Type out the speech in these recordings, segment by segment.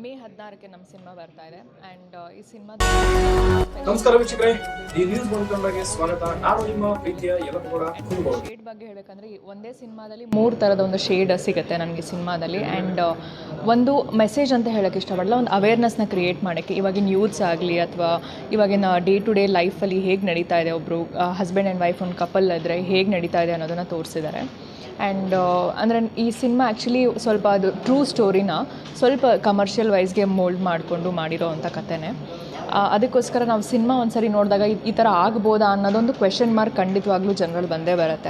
ಮೇ ಹದಿನಾರಕ್ಕೆ ನಮ್ಮ ಸಿನಿಮಾ ಬರ್ತಾ ಇದೆ. ಆ್ಯಂಡ್ ಈ ಸಿನಿಮಾ ನಮಸ್ಕಾರ ವೀಕ್ಷಕರೇ. ಈ ನ್ಯೂಸ್ ಬಂದ್ಕೊಂಡಾಗೆ ಸ್ವಾಗತ. ನಾನು ನಿಮ್ಮ ಪ್ರೀತಿಯ ಯಲಕೋಡ ಶೇಡ್ ಬಗ್ಗೆ ಹೇಳಬೇಕಂದ್ರೆ ಒಂದೇ ಸಿನಿಮಾದಲ್ಲಿ ಮೂರು ಥರದ ಒಂದು ಶೇಡ್ ಸಿಗುತ್ತೆ ನನಗೆ ಸಿನಿಮಾದಲ್ಲಿ. ಆ್ಯಂಡ್ ಒಂದು ಮೆಸೇಜ್ ಅಂತ ಹೇಳೋಕ್ಕೆ ಇಷ್ಟಪಡಲ್ಲ ಒಂದು ಅವೇರ್ನೆಸ್ನ ಕ್ರಿಯೇಟ್ ಮಾಡೋಕ್ಕೆ. ಇವಾಗಿನ ಯೂತ್ಸ್ ಆಗಲಿ ಅಥವಾ ಇವಾಗಿನ ಡೇ ಟು ಡೇ ಲೈಫಲ್ಲಿ ಹೇಗೆ ನಡೀತಾ ಇದೆ ಒಬ್ಬರು ಹಸ್ಬೆಂಡ್ ಆ್ಯಂಡ್ ವೈಫ್ ಒಂದು ಕಪಲ್ ಇದ್ದರೆ ಹೇಗೆ ನಡೀತಾ ಇದೆ ಅನ್ನೋದನ್ನು ತೋರಿಸಿದ್ದಾರೆ. ಆ್ಯಂಡ್ ಅಂದರೆ ಈ ಸಿನಿಮಾ ಆ್ಯಕ್ಚುಲಿ ಸ್ವಲ್ಪ ಅದು ಟ್ರೂ ಸ್ಟೋರಿನ ಸ್ವಲ್ಪ ಕಮರ್ಷಿಯಲ್ ವೈಸ್ಗೆ ಮೋಲ್ಡ್ ಮಾಡಿಕೊಂಡು ಮಾಡಿರೋ ಅಂಥ ಕಥೆನೇ. ಅದಕ್ಕೋಸ್ಕರ ನಾವು ಸಿನಿಮಾ ಒಂದ್ಸರಿ ನೋಡಿದಾಗ ಈ- ಥರ ಆಗ್ಬೋದಾ ಅನ್ನೋದೊಂದು ಕ್ವೆಶನ್ ಮಾರ್ಕ್ ಖಂಡಿತವಾಗ್ಲೂ ಜನರಲ್ಲಿ ಬಂದೇ ಬರುತ್ತೆ.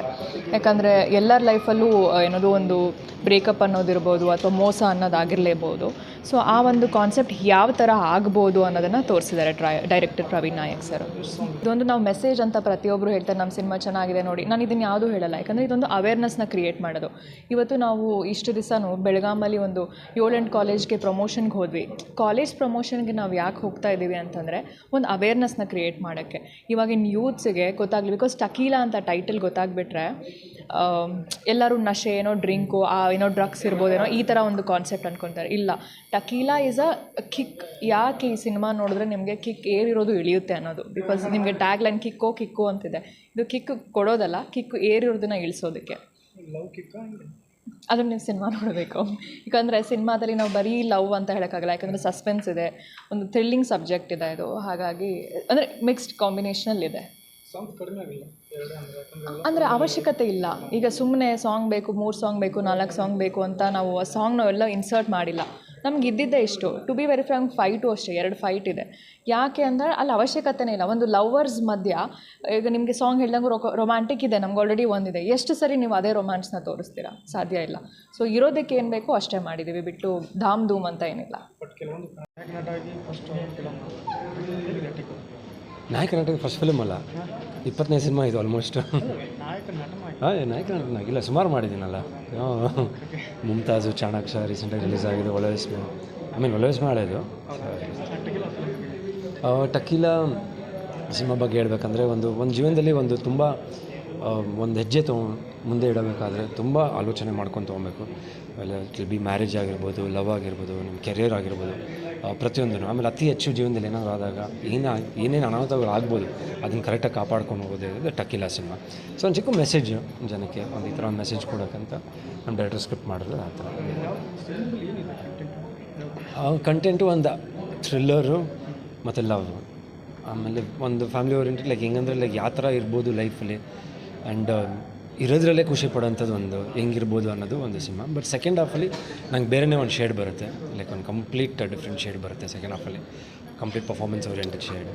ಯಾಕಂದರೆ ಎಲ್ಲರ ಲೈಫಲ್ಲೂ ಏನದು ಒಂದು ಬ್ರೇಕಪ್ ಅನ್ನೋದಿರ್ಬೋದು ಅಥವಾ ಮೋಸ ಅನ್ನೋದಾಗಿರಲೇಬೋದು. ಸೊ ಆ ಒಂದು ಕಾನ್ಸೆಪ್ಟ್ ಯಾವ ಥರ ಆಗ್ಬೋದು ಅನ್ನೋದನ್ನು ತೋರಿಸಿದ್ದಾರೆ try director Praveen Nayak sir. ಇದೊಂದು ನಾವು ಮೆಸೇಜ್ ಅಂತ ಪ್ರತಿಯೊಬ್ಬರು ಹೇಳ್ತಾರೆ ನಮ್ಮ ಸಿನಿಮಾ ಚೆನ್ನಾಗಿದೆ ನೋಡಿ. ನಾನು ಇದನ್ನು ಯಾವುದೂ ಹೇಳಲ್ಲ, ಯಾಕಂದರೆ ಇದೊಂದು ಅವೇರ್ನೆಸ್ನ ಕ್ರಿಯೇಟ್ ಮಾಡೋದು. ಇವತ್ತು ನಾವು ಇಷ್ಟು ದಿವಸನೂ ಬೆಳಗಾಮಲ್ಲಿ ಒಂದು ಏಳೆಂಟು ಕಾಲೇಜ್ಗೆ ಪ್ರಮೋಷನ್ಗೆ ಹೋದ್ವಿ. ಕಾಲೇಜ್ ಪ್ರಮೋಷನ್ಗೆ ನಾವು ಯಾಕೆ ಹೋಗ್ತಾ ಇದ್ದೀವಿ ಅಂತಂದರೆ, ಒಂದು ಅವೇರ್ನೆಸ್ನ ಕ್ರಿಯೇಟ್ ಮಾಡೋಕ್ಕೆ. ಇವಾಗಿನ ಯೂತ್ಸ್ಗೆ ಗೊತ್ತಾಗಲಿ ಬಿಕಾಸ್ ಟಕೀಲ ಅಂತ ಟೈಟಲ್ ಗೊತ್ತಾಗ್ಬಿಟ್ರೆ ಎಲ್ಲರೂ ನಶೆ, ಏನೋ ಡ್ರಿಂಕು ಏನೋ ಡ್ರಗ್ಸ್ ಇರ್ಬೋದೇನೋ ಈ ಥರ ಒಂದು ಕಾನ್ಸೆಪ್ಟ್ ಅಂದ್ಕೊತಾರೆ ಇಲ್ಲ ಟಕೀಲಾ ಈಸ್ ಅ ಕಿಕ್ ಯಾಕೆ ಈ ಸಿನಿಮಾ ನೋಡಿದ್ರೆ ನಿಮಗೆ ಕಿಕ್ ಏರಿರೋದು ಇಳಿಯುತ್ತೆ ಅನ್ನೋದು? ಬಿಕಾಸ್ ನಿಮಗೆ ಟ್ಯಾಗ್ ಲೈನ್ ಕಿಕ್ಕೋ ಕಿಕ್ಕು ಅಂತಿದೆ. ಇದು ಕಿಕ್ ಕೊಡೋದಲ್ಲ ಕಿಕ್ ಏರಿರೋದನ್ನ ಇಳಿಸೋದಕ್ಕೆ. ಅದನ್ನು ನೀವು ಸಿನಿಮಾ ನೋಡಬೇಕು. ಯಾಕಂದರೆ ಸಿನಿಮಾದಲ್ಲಿ ನಾವು ಬರೀ ಲವ್ ಅಂತ ಹೇಳೋಕ್ಕಾಗಲ್ಲ. ಯಾಕಂದರೆ ಸಸ್ಪೆನ್ಸ್ ಇದೆ. ಒಂದು ಥ್ರಿಲ್ಲಿಂಗ್ ಸಬ್ಜೆಕ್ಟ್ ಇದೆ ಇದು. ಹಾಗಾಗಿ ಅಂದರೆ ಮಿಕ್ಸ್ಡ್ ಕಾಂಬಿನೇಷನಲ್ಲಿದೆ ಅಂದರೆ ಅವಶ್ಯಕತೆ ಇಲ್ಲ. ಈಗ ಸುಮ್ಮನೆ ಸಾಂಗ್ ಬೇಕು ಮೂರು ಸಾಂಗ್ ಬೇಕು ನಾಲ್ಕು ಸಾಂಗ್ ಬೇಕು ಅಂತ ನಾವು ಆ ಸಾಂಗ್ ನಾವೆಲ್ಲ ಇನ್ಸರ್ಟ್ ಮಾಡಿಲ್ಲ. ನಮ್ಗೆ ಇದ್ದಿದ್ದೇ ಇಷ್ಟು to be very frank fight ಅಷ್ಟೇ ಎರಡು ಫೈಟ್ ಇದೆ. ಯಾಕೆ ಅಂದರೆ ಅಲ್ಲಿ ಅವಶ್ಯಕತೆನೇ ಇಲ್ಲ. ಒಂದು ಲವರ್ಸ್ ಮಧ್ಯ ಈಗ ನಿಮಗೆ ಸಾಂಗ್ ಹೇಳ್ದಂಗೆ ರೊಮ್ಯಾಂಟಿಕ್ ಇದೆ ನಮ್ಗೆ ಆಲ್ರೆಡಿ ಒಂದಿದೆ ಎಷ್ಟು ಸರಿ ನೀವು ಅದೇ ರೊಮ್ಯಾನ್ಸ್ನ ತೋರಿಸ್ತೀರಾ? ಸಾಧ್ಯ ಇಲ್ಲ. ಸೊ ಇರೋದಕ್ಕೆ ಏನು ಬೇಕೋ ಅಷ್ಟೇ ಮಾಡಿದ್ದೀವಿ ಬಿಟ್ಟು ಧಾಮ್ ಧೂಮ್ ಅಂತ ಏನಿಲ್ಲ. ನಾಯಕ ನಾಟಕ ಫಸ್ಟ್ ಫಿಲಮ್ ಅಲ್ಲ? ಇಪ್ಪತ್ತನೇ ಸಿನಿಮಾ ಇದು ಆಲ್ಮೋಸ್ಟ್ ಹಾಂ ನಾಯಕ ನಟನಾಗಿಲ್ಲ ಸುಮಾರು ಮಾಡಿದ್ದೀನಲ್ಲ. ಮುಮ್ತಾಜು ಚಾಣಾಕ್ಷ ರೀಸೆಂಟಾಗಿ ರಿಲೀಸ್ ಆಗಿದೆ ಒಲವೆಸ್ಮೆ ಐ ಮೀನ್ ಒಲವೆಸ್ಮೆ ಹಳೇದು ಟಕೀಲ ಸಿನಿಮಾ ಬಗ್ಗೆ ಹೇಳ್ಬೇಕಂದ್ರೆ ಒಂದು ಒಂದು ಜೀವನದಲ್ಲಿ ಒಂದು ತುಂಬ ಒಂದು ಹೆಜ್ಜೆ ತೊಗೊಂಡು ಮುಂದೆ ಇಡಬೇಕಾದ್ರೆ ತುಂಬ ಆಲೋಚನೆ ಮಾಡ್ಕೊಂಡು ತೊಗೊಬೇಕು. ಆಮೇಲೆ ಇಟ್ ಬಿ ಮ್ಯಾರೇಜ್ ಆಗಿರ್ಬೋದು ಲವ್ ಆಗಿರ್ಬೋದು ನಿಮ್ಮ ಕೆರಿಯರ್ ಆಗಿರ್ಬೋದು ಪ್ರತಿಯೊಂದನ್ನು. ಆಮೇಲೆ ಅತಿ ಹೆಚ್ಚು ಜೀವನದಲ್ಲಿ ಏನಾದರೂ ಆದಾಗ ಏನ, ಏನೇನು ಅನಾಹುತಗಳು ಆಗ್ಬೋದು ಅದನ್ನು ಕರೆಕ್ಟಾಗಿ ಕಾಪಾಡ್ಕೊಂಡು ಹೋಗೋದೇ ಟಕ್ಕಿಲ್ಲ ಸಿನಿಮಾ. ಸೊ ಒಂದು ಚಿಕ್ಕ ಮೆಸೇಜ್ ಜನಕ್ಕೆ, ಒಂದು ಈ ಥರ ಒಂದು ಮೆಸೇಜ್ ಕೊಡೋಕ್ಕಂತ ನಮ್ಮ ಡೈರೆಕ್ಟರ್ ಸ್ಕ್ರಿಪ್ಟ್ ಮಾಡಿದ್ರೆ ಆ ಥರ ಕಂಟೆಂಟು ಒಂದು ಥ್ರಿಲ್ಲರು ಮತ್ತು ಲವ್ ಆಮೇಲೆ ಒಂದು ಫ್ಯಾಮಿಲಿ ಓರಿಯೆಂಟೆಡ್ ಲೈಕ್ ಹೆಂಗಂದ್ರೆ ಲೈಕ್ ಯಾವ ಥರ ಇರ್ಬೋದು ಲೈಫಲ್ಲಿ ಆ್ಯಂಡ್ ಇರೋದ್ರಲ್ಲೇ ಖುಷಿ ಪಡೋಂಥದ್ದು ಒಂದು ಹೆಂಗಿರ್ಬೋದು ಅನ್ನೋದು ಒಂದು ಸಿನಿಮಾ ಬಟ್ ಸೆಕೆಂಡ್ ಹಾಫಲ್ಲಿ ನಂಗೆ ಬೇರೆನೇ ಒಂದು ಶೇಡ್ ಬರುತ್ತೆ. ಲೈಕ್ ಒಂದು ಕಂಪ್ಲೀಟ್ ಡಿಫ್ರೆಂಟ್ ಶೇಡ್ ಬರುತ್ತೆ ಸೆಕೆಂಡ್ ಹಾಫಲ್ಲಿ ಕಂಪ್ಲೀಟ್ ಪರ್ಫಾರ್ಮೆನ್ಸ್ ಓರಿಯೆಂಟೆಡ್ ಶೇಡ್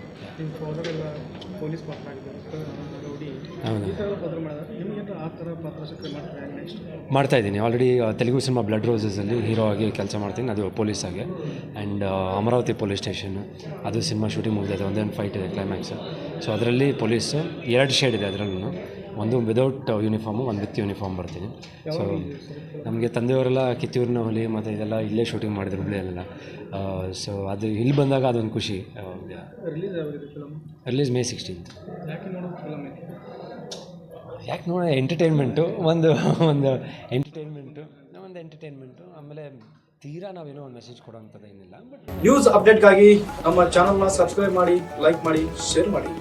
ಮಾಡ್ತಾ ಇದ್ದೀನಿ. ಆಲ್ರೆಡಿ ತೆಲುಗು ಸಿನಿಮಾ ಬ್ಲಡ್ ರೋಸಸಲ್ಲಿ ಹೀರೋ ಆಗಿ ಕೆಲಸ ಮಾಡ್ತೀನಿ. ಅದು ಪೊಲೀಸ್ ಆಗಿ. ಆ್ಯಂಡ್ ಅಮರಾವತಿ ಪೊಲೀಸ್ ಸ್ಟೇಷನ್ ಅದು ಸಿನಿಮಾ ಶೂಟಿಂಗ್ ಮುಗಿದಿದೆ ಒಂದೇ ಒಂದು ಫೈಟ್ ಇದೆ ಕ್ಲೈಮ್ಯಾಕ್ಸ್ ಸೊ ಅದರಲ್ಲಿ ಪೊಲೀಸು ಎರಡು ಶೇಡ್ ಇದೆ ಅದರಲ್ಲೂ ಒಂದು ವಿದೌಟ್ ಯೂನಿಫಾರ್ಮು ಒಂದು ವಿತ್ ಯೂನಿಫಾರ್ಮ್ ಬರ್ತೀನಿ. ಸೊ ನಮಗೆ ತಂದೆಯವರೆಲ್ಲ ಕಿತ್ತೂರಿನ ಹುಲಿ ಮತ್ತು ಇದೆಲ್ಲ ಇಲ್ಲೇ ಶೂಟಿಂಗ್ ಮಾಡಿದ್ರು ಹುಬ್ಳಿಯಲ್ಲೆಲ್ಲ ಸೊ ಅದು ಇಲ್ಲಿ ಬಂದಾಗ ಅದೊಂದು ಖುಷಿ. ರಿಲೀಸ್ ಮೇ ಸಿಕ್ಸ್ಟೀನ್ತ್ ಯಾಕೆ ನೋಡ ಎಂಟರ್ಟೈನ್ಮೆಂಟು ಒಂದು ಒಂದು ಎಂಟರ್ಟೈನ್ಮೆಂಟು ಒಂದು ಎಂಟರ್ಟೈನ್ಮೆಂಟು ಆಮೇಲೆ ತೀರಾ ನಾವೇನೋ ಒಂದು ಮೆಸೇಜ್ ಕೊಡೋಂಥದ್ದು ಏನಿಲ್ಲ ಬಟ್ ನ್ಯೂಸ್ ಅಪ್ಡೇಟ್ಗಾಗಿ ನಮ್ಮ ಚಾನಲ್ನ ಸಬ್ಸ್ಕ್ರೈಬ್ ಮಾಡಿ ಲೈಕ್ ಮಾಡಿ ಶೇರ್ ಮಾಡಿ.